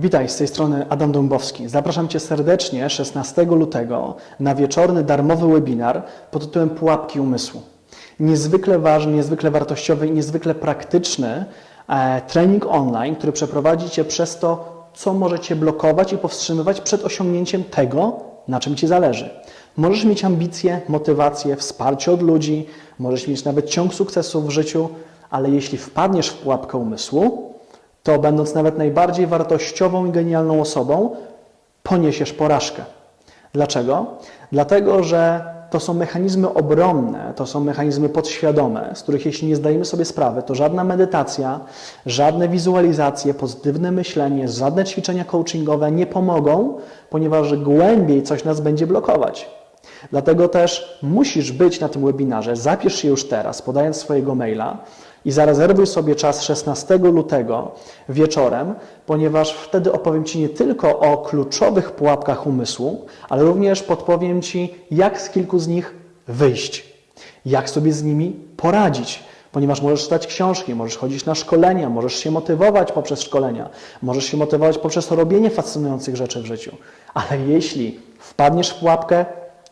Witaj, z tej strony Adam Dąbowski. Zapraszam Cię serdecznie 16 lutego na wieczorny darmowy webinar pod tytułem Pułapki umysłu. Niezwykle ważny, niezwykle wartościowy i niezwykle praktyczny e, trening online, który przeprowadzi Cię przez to, co może Cię blokować i powstrzymywać przed osiągnięciem tego, na czym Ci zależy. Możesz mieć ambicje, motywację, wsparcie od ludzi, możesz mieć nawet ciąg sukcesów w życiu, ale jeśli wpadniesz w pułapkę umysłu, to będąc nawet najbardziej wartościową i genialną osobą, poniesiesz porażkę. Dlaczego? Dlatego, że to są mechanizmy obronne, to są mechanizmy podświadome, z których jeśli nie zdajemy sobie sprawy, to żadna medytacja, żadne wizualizacje, pozytywne myślenie, żadne ćwiczenia coachingowe nie pomogą, ponieważ głębiej coś nas będzie blokować. Dlatego też musisz być na tym webinarze. Zapisz się już teraz, podając swojego maila i zarezerwuj sobie czas 16 lutego wieczorem, ponieważ wtedy opowiem Ci nie tylko o kluczowych pułapkach umysłu, ale również podpowiem Ci, jak z kilku z nich wyjść, jak sobie z nimi poradzić. Ponieważ możesz czytać książki, możesz chodzić na szkolenia, możesz się motywować poprzez szkolenia, możesz się motywować poprzez robienie fascynujących rzeczy w życiu. Ale jeśli wpadniesz w pułapkę,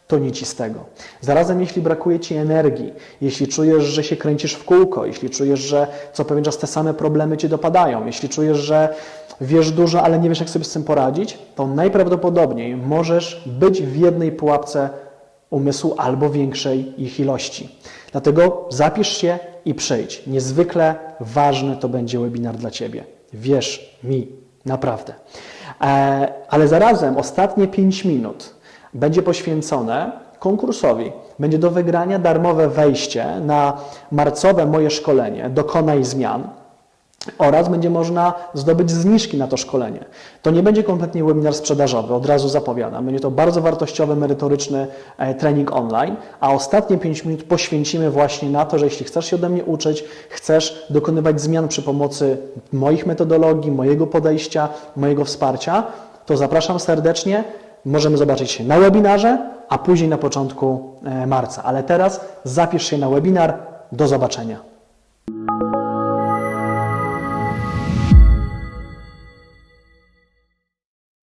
to nic ci z tego. Zarazem, jeśli brakuje ci energii, jeśli czujesz, że się kręcisz w kółko, jeśli czujesz, że co pewien czas te same problemy ci dopadają, jeśli czujesz, że wiesz dużo, ale nie wiesz, jak sobie z tym poradzić, to najprawdopodobniej możesz być w jednej pułapce umysłu albo większej ich ilości. Dlatego zapisz się i przyjdź. Niezwykle ważny to będzie webinar dla Ciebie. Wierz mi, naprawdę. E, ale zarazem ostatnie 5 minut będzie poświęcone konkursowi. Będzie do wygrania darmowe wejście na marcowe moje szkolenie Dokonaj Zmian oraz będzie można zdobyć zniżki na to szkolenie. To nie będzie kompletnie webinar sprzedażowy, od razu zapowiadam. Będzie to bardzo wartościowy, merytoryczny e, trening online, a ostatnie 5 minut poświęcimy właśnie na to, że jeśli chcesz się ode mnie uczyć, chcesz dokonywać zmian przy pomocy moich metodologii, mojego podejścia, mojego wsparcia, to zapraszam serdecznie. Możemy zobaczyć się na webinarze, a później na początku e, marca. Ale teraz zapisz się na webinar. Do zobaczenia.